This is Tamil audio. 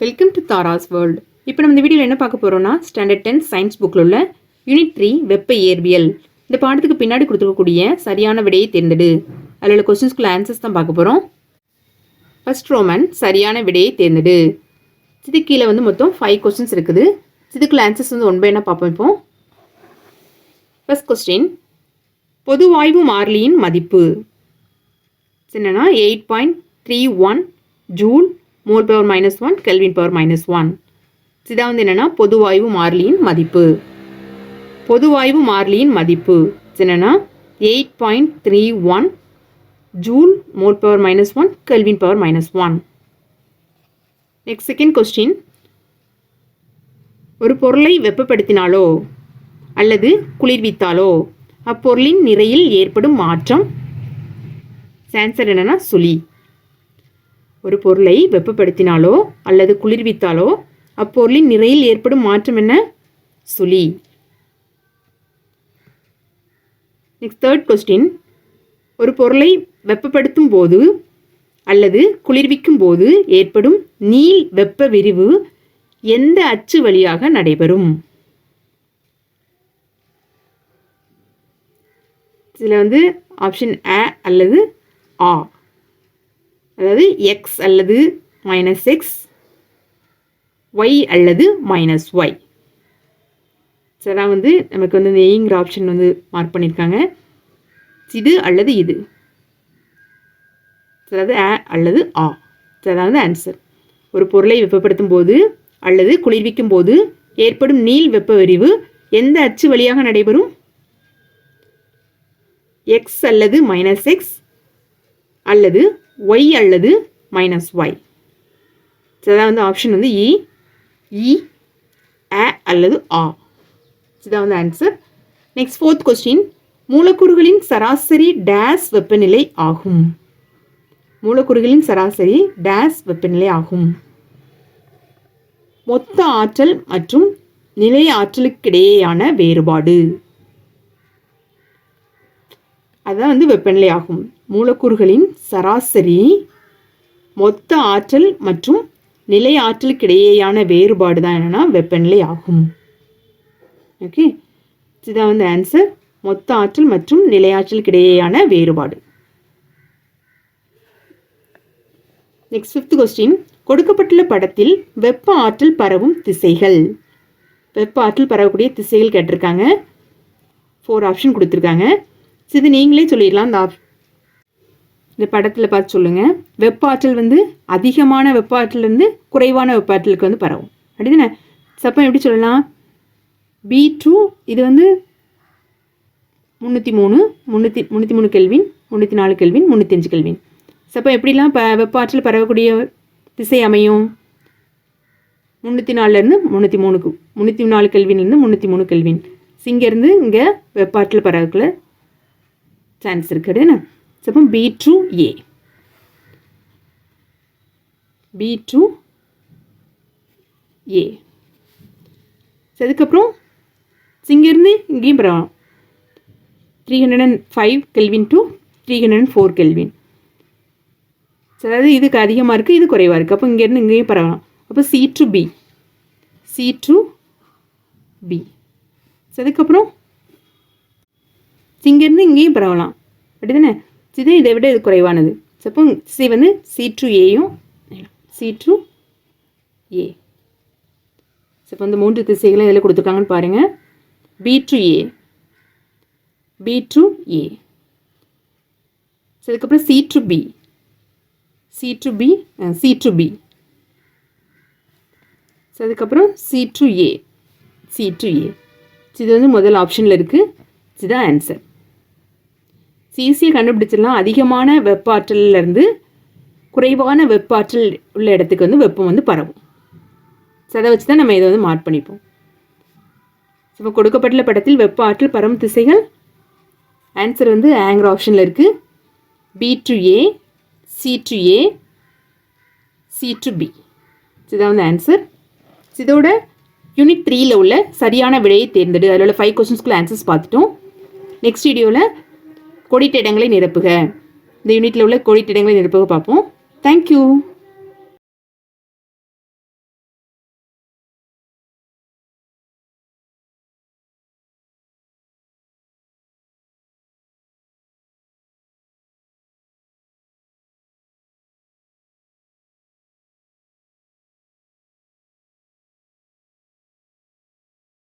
வெல்கம் டு தாராஸ் வேர்ல்டு இப்போ நம்ம இந்த வீடியோவில் என்ன பார்க்க போகிறோம்னா ஸ்டாண்டர்ட் டென் சயின்ஸ் புக்கில் உள்ள யூனிட் த்ரீ வெப்ப இயற்பியல். இந்த பாடத்துக்கு பின்னாடி கொடுத்துருக்கக்கூடிய சரியான விடையை தேர்ந்தெடு. அதில் உள்ள கொஸ்டின்ஸ்குள்ள ஆன்சர்ஸ் தான் பார்க்க போகிறோம் ஃபர்ஸ்ட் ரோமன் சரியான விடையை தேர்ந்தெடு. இது கீழே வந்து மொத்தம் ஃபைவ் கொஸ்டின்ஸ் இருக்குது. இதுக்குள்ள ஆன்சர்ஸ் வந்து ஒன் பை என்ன பார்ப்போம் இப்போ? ஃபர்ஸ்ட் கொஸ்டின் பொதுவாய்வு மாறிலியின் மதிப்பு. என்னென்னா eight point three one joule mole power minus one kelvin power minus one இதான் வந்து என்னென்னா பொதுவாய்வு மாறிலியின் மதிப்பு. பொதுவாய்வு மாறிலியின் மதிப்பு. என்னென்னா eight point three one joule mole power minus one kelvin power minus one next second question ஒரு பொருளை வெப்பப்படுத்தினாலோ அல்லது குளிர்வித்தாலோ அப்பொருளின் நிறையில் ஏற்படும் மாற்றம். ஆன்சர் என்னென்னா சுழி. ஒரு பொருளை வெப்பப்படுத்தினாலோ அல்லது குளிர்வித்தாலோ அப்பொருளின் நிறையில் ஏற்படும் மாற்றம் என்ன? சுழி நெக்ஸ்ட் தேர்ட் கொஸ்டின் ஒரு பொருளை வெப்பப்படுத்தும் போது அல்லது குளிர்விக்கும் போது ஏற்படும் நீள் வெப்ப விரிவு எந்த அச்சு வழியாக நடைபெறும்? இதில் வந்து ஆப்ஷன் அ அல்லது ஆ அதாவது எக்ஸ் அல்லது மைனஸ் எக்ஸ் ஒய் அல்லது மைனஸ் ஒய் சரிதான் வந்து நமக்கு வந்து இந்த ஏங்கிற ஆப்ஷன் வந்து மார்க் பண்ணியிருக்காங்க இது அல்லது இது. அதாவது ஆ அல்லது ஆ. சரிதான் வந்து ஆன்சர் ஒரு பொருளை வெப்பப்படுத்தும் போது அல்லது குளிர்விக்கும் போது ஏற்படும் நீள் வெப்ப விரிவு எந்த அச்சு வழியாக நடைபெறும்? எக்ஸ் அல்லது மைனஸ் எக்ஸ் அல்லது ஒய் அல்லது மைனஸ் ஒய் இதான் வந்து ஆப்ஷன் வந்து இ இ அ அல்லது ஆ இதான் வந்து ஆன்சர் நெக்ஸ்ட் ஃபோர்த் கொஸ்டின் மூலக்கூறுகளின் சராசரி டேஸ் வெப்பநிலை ஆகும். மூலக்கூறுகளின் சராசரி டேஸ் வெப்பநிலை ஆகும். மொத்த ஆற்றல் மற்றும் நிலைய ஆற்றலுக்கிடையேயான வேறுபாடு. அதுதான் வந்து வெப்பநிலை ஆகும். மூலக்கூறுகளின் சராசரி மொத்த ஆற்றல் மற்றும் நிலை ஆற்றலுக்கிடையேயான வேறுபாடு தான் என்னென்னா வெப்பநிலை ஆகும். ஓகே இதுதான் வந்து ஆன்சர் மொத்த ஆற்றல் மற்றும் நிலை ஆற்றலுக்கிடையேயான வேறுபாடு. நெக்ஸ்ட் ஃபிஃப்த் கொஸ்டின் கொடுக்கப்பட்டுள்ள படத்தில் வெப்ப ஆற்றல் பரவும் திசைகள். வெப்ப ஆற்றல் பரவக்கூடிய திசைகள் கேட்டிருக்காங்க. ஃபோர் ஆப்ஷன் கொடுத்துருக்காங்க. இது நீங்களே சொல்லிடலாம். இந்த இந்த படத்தில் பார்த்து சொல்லுங்கள் வெப்ப ஆற்றல் வந்து அதிகமான வெப்ப ஆற்றலேருந்து குறைவான வெப்ப ஆற்றலுக்கு வந்து பரவும். அப்படிதானே? சப்பம் எப்படி சொல்லலாம்? பி டூ இது வந்து முந்நூற்றி மூணு முந்நூற்றி முந்நூற்றி மூணு கெல்வின் முந்நூற்றி நாலு கெல்வின் முந்நூற்றஞ்சு கெல்வின் சப்போ எப்படிலாம் ப வெப்ப ஆற்றல் பரவக்கூடிய திசை அமையும்? முந்நூற்றி நாலுலேருந்து முந்நூற்றி மூணுக்கு முந்நூற்றி நாலு கெல்வின்லேருந்து முந்நூற்றி மூணு கெல்வின் இங்கேருந்து இங்கே வெப்ப பரவக்குள்ள சான்ஸ் இருக்குது என்ன அப்போ B to A B to A அதுக்கப்புறம் இங்கேருந்து இங்கேயும் பரவாயில்ல three hundred and five kelvin to three hundred and four kelvin அதாவது இதுக்கு அதிகமாக இருக்குது இது குறைவாக இருக்குது அப்போ இங்கேருந்து இங்கேயும் பரவாயில்ல அப்போ C to B C to B அதுக்கப்புறம் இங்கேருந்து இங்கேயும் பரவலாம் அப்படி தானே இது இதை விட இது குறைவானது. சப்போ சி வந்து சி டு ஏயும் சி டு ஏ இப்போ இந்த மூன்று திசைகளும் இதில் கொடுத்துருக்காங்கன்னு பாருங்கள் B to A B to A அதுக்கப்புறம் C to B C to B C to B அதுக்கப்புறம் C to A C to A இது வந்து முதல் ஆப்ஷனில் இருக்குது இதுதான் ஆன்சர் ஈஸியாக கண்டுபிடிச்சிடலாம். அதிகமான வெப்ப ஆற்றல்லேருந்து குறைவான வெப்ப ஆற்றல் உள்ள இடத்துக்கு வந்து வெப்பம் வந்து பரவும். அதை வச்சு தான் நம்ம இதை வந்து மார்க் பண்ணிப்போம். இப்போ கொடுக்கப்பட்டுள்ள படத்தில் வெப்ப ஆற்றல் பரவும் திசைகள் ஆன்சர் வந்து ஆங்கர் ஆப்ஷனில் இருக்குது B to A C to A C to B இதுதான் வந்து ஆன்சர் இதோட யூனிட் த்ரீயில் உள்ள சரியான விடையை தேர்ந்தெடு. அதில் உள்ள ஃபைவ் கொஸ்டின்ஸ்குள்ள ஆன்சர்ஸ் பார்த்துட்டோம். நெக்ஸ்ட் வீடியோவில் கொடித்த இடங்களை நிரப்புக. இந்த யூனிட்டில் உள்ள கோடிட்ட இடங்களை நிரப்புக பார்ப்போம் தேங்க்யூ